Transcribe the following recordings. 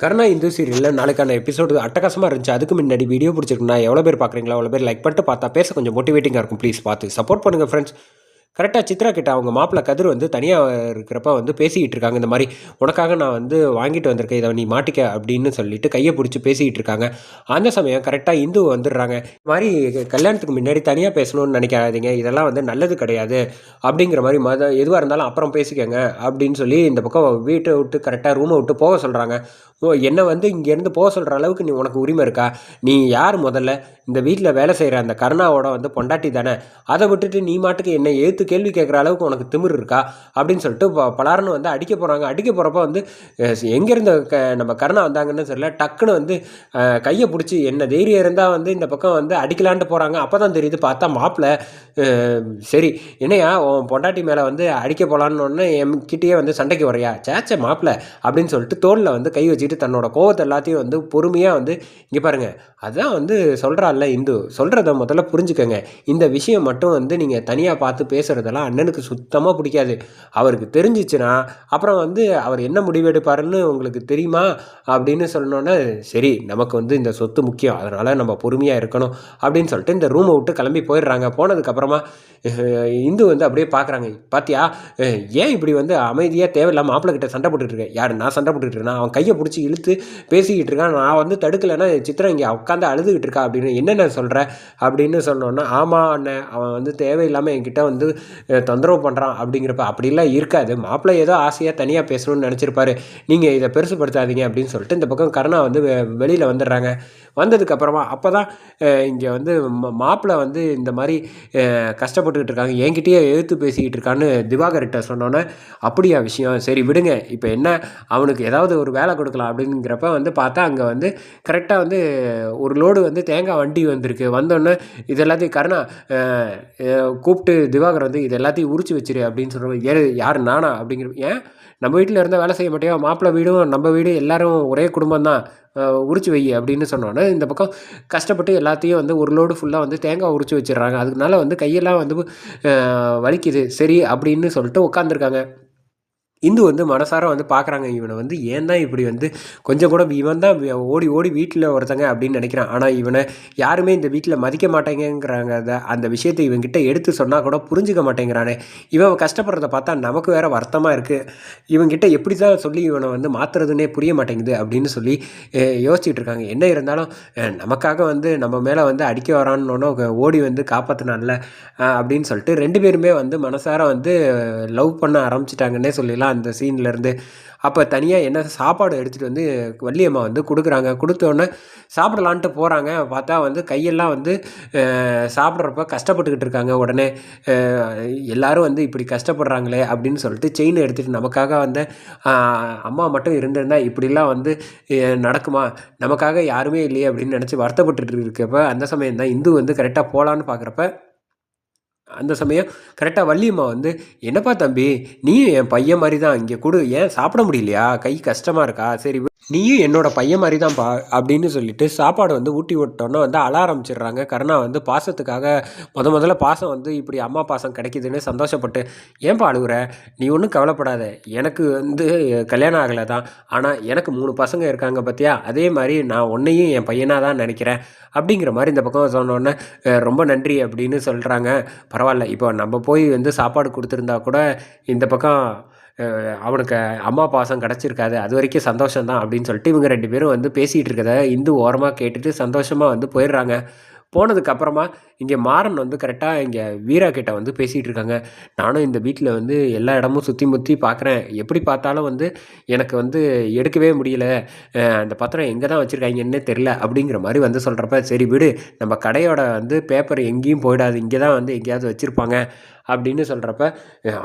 கருணா இந்து சீரியலில் நாளைக்கான எபிசோடு அட்டகாசமாக இருந்துச்சு. அதுக்கு முன்னாடி வீடியோ பிடிச்சிருக்குன்னா எவ்வளோ பேர் பார்க்குறீங்களா எவ்வளோ பேர் லைக் பண்ணிட்டு பார்த்தா பேச கொஞ்சம் மோட்டிவேட்டிங்காக இருக்கும். ப்ளீஸ் பார்த்து சப்போர்ட் பண்ணுங்கள் ஃப்ரெண்ட்ஸ் கரெக்டாக சித்ரா கிட்ட அவங்க மாப்பிள்ளை கதிர் வந்து தனியாக இருக்கிறப்ப வந்து பேசிக்கிட்டு இருக்காங்க. இந்த மாதிரி உனக்காக நான் வந்து வாங்கிட்டு வந்திருக்கேன். இதை நீ மாட்டிக்க அப்படின்னு சொல்லிட்டு கையை பிடிச்சி பேசிக்கிட்டு இருக்காங்க. அந்த சமயம் கரெக்டாக இந்து வந்துடுறாங்க. இது மாதிரி கல்யாணத்துக்கு முன்னாடி தனியாக பேசணும்னு நினைக்காதீங்க. இதெல்லாம் வந்து நல்லது கிடையாது. அப்படிங்கிற மாதிரி மத எதுவாக இருந்தாலும் அப்புறம் பேசிக்கங்க அப்படின்னு சொல்லி இந்த பக்கம் வீட்டை விட்டு கரெக்டாக ரூமை விட்டு போக சொல்கிறாங்க ஓ என்னை வந்து இங்கேருந்து போக சொல்கிற அளவுக்கு நீ உனக்கு உரிமை இருக்கா? நீ யார் முதல்ல? இந்த வீட்டில் வேலை செய்கிற அந்த கருணாவோட வந்து பொண்டாட்டி தானே. அதை விட்டுட்டு நீ மாட்டுக்கு என்னை ஏற்று கேள்வி கேட்குற அளவுக்கு உனக்கு திமிர் இருக்கா அப்படின்னு சொல்லிட்டு ப- வந்து அடிக்க போகிறாங்க அடிக்க போகிறப்ப வந்து எங்கேருந்து க நம்ம கருணா வந்தாங்கன்னு தெரியல. டக்குன்னு வந்து கையை பிடிச்சி என்ன தைரியம் இருந்தால் வந்து இந்த பக்கம் வந்து அடிக்கலான்ட்டு போகிறாங்க அப்போ தான் தெரியுது பார்த்தா மாப்பிள்ளை சரி என்னையா உன் பொண்டாட்டி மேலே வந்து அடிக்க போகலான்னு என் கிட்டேயே வந்து சண்டைக்கு வரையா சேச்ச மாப்பிள்ளை அப்படின்னு சொல்லிட்டு தோளில் வந்து கை வச்சுட்டு தன்னோட கோவத்தை எல்லாத்தையும் வந்து பொறுமையாக வந்து இங்கே பாருங்கள் அதான் வந்து சொல்கிறாள்ல இந்து. சொல்கிறத முதல்ல புரிஞ்சுக்கோங்க. இந்த விஷயம் மட்டும் வந்து நீங்கள் தனியாக பார்த்து பேசுகிறதெல்லாம் அண்ணனுக்கு சுத்தமாக பிடிக்காது. அவருக்கு தெரிஞ்சிச்சுன்னா அப்புறம் வந்து அவர் என்ன முடிவெடுப்பாருன்னு உங்களுக்கு தெரியுமா? அப்படின்னு சொன்னோன்னே சரி நமக்கு வந்து இந்த சொத்து முக்கியம். அதனால் நம்ம பொறுமையாக இருக்கணும் அப்படின்னு சொல்லிட்டு இந்த ரூமை விட்டு கிளம்பி போயிடுறாங்க. போனதுக்கப்புறமா இந்து வந்து அப்படியே பார்க்குறாங்க. பார்த்தியா ஏன் இப்படி வந்து அமைதியாக தேவையில்லாம மாப்பிள்ளை கிட்ட சண்டை போட்டுட்ருக்கேன் யார் நான் சண்டை போட்டுட்ருக்கேன் அவன் கையை பிடிச்சி இழுத்து பேசிக்கிட்டு இருக்கான். நான் வந்து தடுக்கலைன்னா சித்திரம் இங்கே உட்காந்து அழுதுகிட்டு இருக்கா அப்படின்னு என்னென்ன சொல்கிற அப்படின்னு சொன்னோன்னா ஆமாம் அண்ணன் அவன் வந்து தேவையில்லாமல் என்கிட்ட வந்து தொந்தரவு பண்ணுறான் அப்படிங்கிறப்ப அப்படிலாம் இருக்காது. மாப்பிள்ளை ஏதோ ஆசையாக தனியாக பேசணும்னு நினச்சிருப்பாரு. நீங்கள் இதை பெருசுப்படுத்தாதீங்க. அப்படின்னு சொல்லிட்டு இந்த பக்கம் கருணா வந்து வெளியில் வந்துடுறாங்க. வந்ததுக்கப்புறமா அப்போ தான் இங்கே வந்து மாப்பிள்ளை வந்து இந்த மாதிரி கஷ்டப்பட்டுக்கிட்டு இருக்காங்க. என்கிட்டயே எழுத்து பேசிக்கிட்டு இருக்கான்னு திவாகர்கிட்ட சொன்னோன்னே அப்படியா விஷயம். சரி விடுங்க. இப்போ என்ன? அவனுக்கு ஏதாவது ஒரு வேலை கொடுக்கலாம். அப்படிங்கிறப்ப வந்து பார்த்தா அங்கே வந்து கரெக்டாக வந்து ஒரு லோடு வந்து தேங்காய் வண்டி வந்திருக்கு. வந்தோடனே இது எல்லாத்தையும் கருணா கூப்பிட்டு திவாகர் வந்து இது எல்லாத்தையும் உரிச்சு வச்சிரு அப்படின்னு சொல்கிறவங்க ஏ யார்? நானா? அப்படிங்கிற ஏன்? நம்ம வீட்டில் இருந்தால் வேலை செய்ய மாட்டியா? மாப்பிள்ளை வீடும் நம்ம வீடு எல்லாரும் ஒரே குடும்பம் தான். உரிச்சு வை அப்படின்னு சொன்னோன்னே இந்த பக்கம் கஷ்டப்பட்டு எல்லாத்தையும் வந்து ஒரு லோடு ஃபுல்லாக வந்து தேங்காய் உரிச்சு வச்சிடுறாங்க. அதுக்குனால வந்து கையெல்லாம் வந்து வலிக்குது. சரி அப்படின்னு சொல்லிட்டு உட்காந்துருக்காங்க இந்து வந்து மனசார வந்து பார்க்குறாங்க இவனை வந்து ஏன் தான் இப்படி வந்து கொஞ்சம் கூட இவன் தான் ஓடி ஓடி வீட்டில் ஒருத்தங்க அப்படின்னு நினைக்கிறான். ஆனால் இவனை யாருமே இந்த வீட்டில் மதிக்க மாட்டேங்கிறாங்க அந்த விஷயத்தை இவன்கிட்ட எடுத்து சொன்னால் கூட புரிஞ்சுக்க மாட்டேங்கிறானே. இவன் கஷ்டப்படுறத பார்த்தா நமக்கு வேறு வருத்தமாக இருக்குது இவன்கிட்ட எப்படி தான் சொல்லி இவனை வந்து மாற்றுறதுனே புரிய மாட்டேங்குது அப்படின்னு சொல்லி யோசிச்சுட்டு இருக்காங்க. என்ன இருந்தாலும் நமக்காக வந்து நம்ம மேலே வந்து அடிக்க வரான்னு ஓடி வந்து காப்பாற்றினான்ல அப்படின்னு சொல்லிட்டு ரெண்டு பேருமே வந்து மனசார வந்து லவ் பண்ண ஆரம்பிச்சிட்டாங்கன்னே சொல்லலாம் அந்த சீன்லேருந்து அப்போ தனியாக என்ன சாப்பாடு எடுத்துகிட்டு வந்து வள்ளியம்மா வந்து கொடுக்குறாங்க. கொடுத்தோன்னே சாப்பிடலான்ட்டு போகிறாங்க பார்த்தா வந்து கையெல்லாம் வந்து சாப்பிட்றப்ப கஷ்டப்பட்டுக்கிட்டு இருக்காங்க உடனே. எல்லோரும் எல்லாரும் வந்து இப்படி கஷ்டப்படுறாங்களே அப்படின்னு சொல்லிட்டு செயின் எடுத்துகிட்டு நமக்காக வந்து அம்மா மட்டும் இருந்திருந்தா இப்படிலாம் வந்து நடக்குமா? நமக்காக யாருமே இல்லையே அப்படின்னு நினச்சி வருத்தப்பட்டுட்டு இருக்கப்ப அந்த சமயம் தான் இந்து வந்து கரெக்டாக போகலான்னு பார்க்குறப்ப அந்த சமயம் கரெக்டாக வள்ளியம்மா வந்து என்னப்பா தம்பி நீயும் என் பையன் மாதிரி தான் இங்கே கொடு ஏன் சாப்பிட முடியலையா? கை கஷ்டமாக இருக்கா? சரி நீயும் என்னோட பையன் மாதிரி தான் பா அப்படின்னு சொல்லிட்டு சாப்பாடு வந்து ஊட்டி விட்டோன்னே வந்து அழ ஆரம்பிச்சிடுறாங்க. கருணா வந்து பாசத்துக்காக முத முதல்ல பாசம் வந்து இப்படி அம்மா பாசம் கிடைக்குதுன்னு சந்தோஷப்பட்டு ஏன்பா அழுகுற? நீ ஒன்றும் கவலைப்படாத. எனக்கு வந்து கல்யாணம் ஆகலை தான் ஆனால் எனக்கு மூணு பசங்க இருக்காங்க பார்த்தியா அதே மாதிரி நான் உன்னையும் என் பையனாக தான் நினைக்கிறேன். அப்படிங்கிற மாதிரி இந்த பக்கம் சொன்னோன்னே ரொம்ப நன்றி அப்படின்னு சொல்கிறாங்க பரவாயில்ல பரவாயில்ல. இப்போ நம்ம போய் வந்து சாப்பாடு கொடுத்துருந்தா கூட இந்த பக்கம் அவனுக்கு அம்மா பாசம் கிடச்சிருக்காது. அது வரைக்கும் சந்தோஷம்தான் அப்படின்னு சொல்லிட்டு இவங்க ரெண்டு பேரும் வந்து பேசிகிட்டு இருக்கிறத இந்து ஓரமாக கேட்டுட்டு சந்தோஷமாக வந்து போயிடுறாங்க. போனதுக்கப்புறமா இங்கே மாறன் வந்து கரெக்டாக இங்கே வீரா கிட்ட வந்து பேசிகிட்டு இருக்காங்க. நானும் இந்த வீட்டில் வந்து எல்லா இடமும் சுற்றி முற்றி பார்க்குறேன் எப்படி பார்த்தாலும் வந்து எனக்கு வந்து எடுக்கவே முடியல. அந்த பத்திரம் எங்கே தான் வச்சுருக்காங்கன்னே தெரில அப்படிங்கிற மாதிரி வந்து சொல்கிறப்ப சரி விடு நம்ம கடையோட வந்து பேப்பர் எங்கேயும் போயிடாது. இங்கே தான் வந்து எங்கேயாவது வச்சுருப்பாங்க அப்படின்னு சொல்கிறப்ப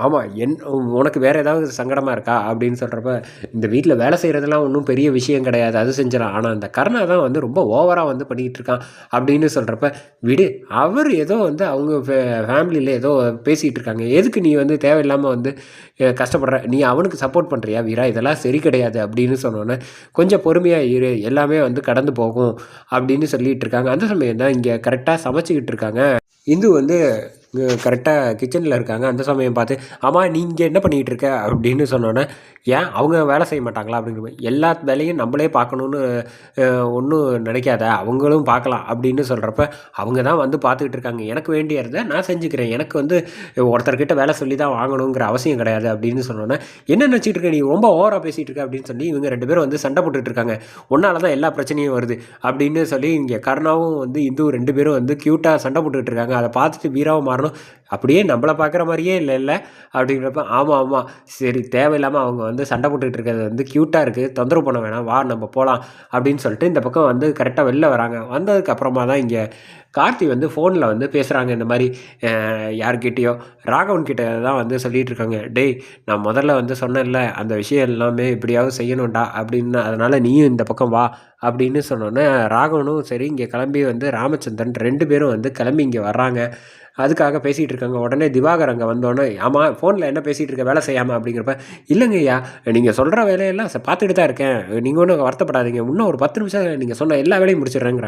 ஆமாம் என் உனக்கு வேறு ஏதாவது சங்கடமாக இருக்கா? அப்படின்னு சொல்கிறப்ப இந்த வீட்டில் வேலை செய்கிறதெல்லாம் ஒன்றும் பெரிய விஷயம் கிடையாது. அது செஞ்சிடலாம். ஆனால் அந்த கருணா தான் வந்து ரொம்ப ஓவராக வந்து பண்ணிக்கிட்டு இருக்கான் அப்படின்னு சொல்கிறப்ப விடு அவர் ஏதோ வந்து அவங்க ஃபேமிலியில் ஏதோ பேசிகிட்டு இருக்காங்க எதுக்கு நீ வந்து தேவையில்லாமல் வந்து கஷ்டப்படுற? நீ அவனுக்கு சப்போர்ட் பண்ணுறியா வீரா? இதெல்லாம் சரி கிடையாது அப்படின்னு சொன்னோன்னே கொஞ்சம் பொறுமையாக இரு. எல்லாமே வந்து கடந்து போகும் அப்படின்னு சொல்லிகிட்டு இருக்காங்க அந்த சமயம் தான் இங்கே கரெக்டாக சமைச்சிக்கிட்டு இருக்காங்க இந்து வந்து கரெக்டாக கிச்சனில் இருக்காங்க. அந்த சமயம் பார்த்து ஆமாம் நீங்கள் என்ன பண்ணிகிட்டு இருக்க? அப்படின்னு சொன்னோன்னே ஏன்? அவங்க வேலை செய்ய மாட்டாங்களா? அப்படிங்கிற மாதிரி. எல்லா வேலையும் நம்மளே பார்க்கணுன்னு ஒன்றும் நினைக்காத. அவங்களும் பார்க்கலாம் அப்படின்னு சொல்கிறப்ப அவங்க தான் வந்து பார்த்துக்கிட்டு இருக்காங்க. எனக்கு வேண்டியதை நான் செஞ்சுக்கிறேன். எனக்கு வந்து ஒருத்தர்கிட்ட வேலை சொல்லி தான் வாங்கணுங்கிற அவசியம் கிடையாது அப்படின்னு சொன்னோன்னே என்ன நினச்சிட்டு இருக்க நீ? ரொம்ப ஓவராக பேசிகிட்டு இருக்க அப்படின்னு சொல்லி இவங்க ரெண்டு பேரும் வந்து சண்டை போட்டுட்டு இருக்காங்க. ஒன்றால் தான் எல்லா பிரச்சனையும் வருது அப்படின்னு சொல்லி இங்கே கருணாவும் வந்து இந்து ரெண்டு பேரும் வந்து க்யூட்டாக சண்டை போட்டுக்கிட்டு இருக்காங்க. அதை பார்த்துட்டு வீராவும் farlo அப்படியே நம்மளை பார்க்குற மாதிரியே இல்லை இல்லை அப்படிங்கிறப்ப ஆமாம் ஆமாம் சரி தேவையில்லாமல் அவங்க வந்து சண்டை போட்டுக்கிட்டு இருக்கிறது வந்து க்யூட்டாக இருக்குது தொந்தரவு பண்ண வேணாம். வா நம்ம போகலாம் அப்படின்னு சொல்லிட்டு இந்த பக்கம் வந்து கரெக்டாக வெளில வராங்க. வந்ததுக்கு அப்புறமா தான் இங்கே கார்த்தி வந்து ஃபோனில் வந்து பேசுகிறாங்க இந்த மாதிரி யார்கிட்டேயோ. ராகவன் கிட்ட தான் வந்து சொல்லிகிட்டு இருக்காங்க. டேய் நான் முதல்ல வந்து சொன்னேன்ல அந்த விஷயம் எல்லாமே எப்படியாவது செய்யணும்டா அப்படின்னு. அதனால் நீயும் இந்த பக்கம் வா அப்படின்னு சொன்னோன்னே ராகவனும் சரி இங்கே கிளம்பி வந்து ராமச்சந்திரன் ரெண்டு பேரும் வந்து கிளம்பி இங்கே வர்றாங்க. அதுக்காக பேசிகிட்டு இருக்காங்க உடனே திவாகர் அங்கே வந்தோடனே ஆமாம் ஃபோனில் என்ன பேசிகிட்டு இருக்க வேலை செய்யாமல் அப்படிங்கிறப்ப இல்லைங்க ஐயா நீங்கள் சொல்கிற வேலையெல்லாம் பார்த்துட்டு தான் இருக்கேன். நீங்கள் ஒன்றும் வருத்தப்படாதீங்க. இன்னும் ஒரு பத்து நிமிஷம் நீங்கள் சொன்ன எல்லா வேலையும் முடிச்சிடுறேங்கிற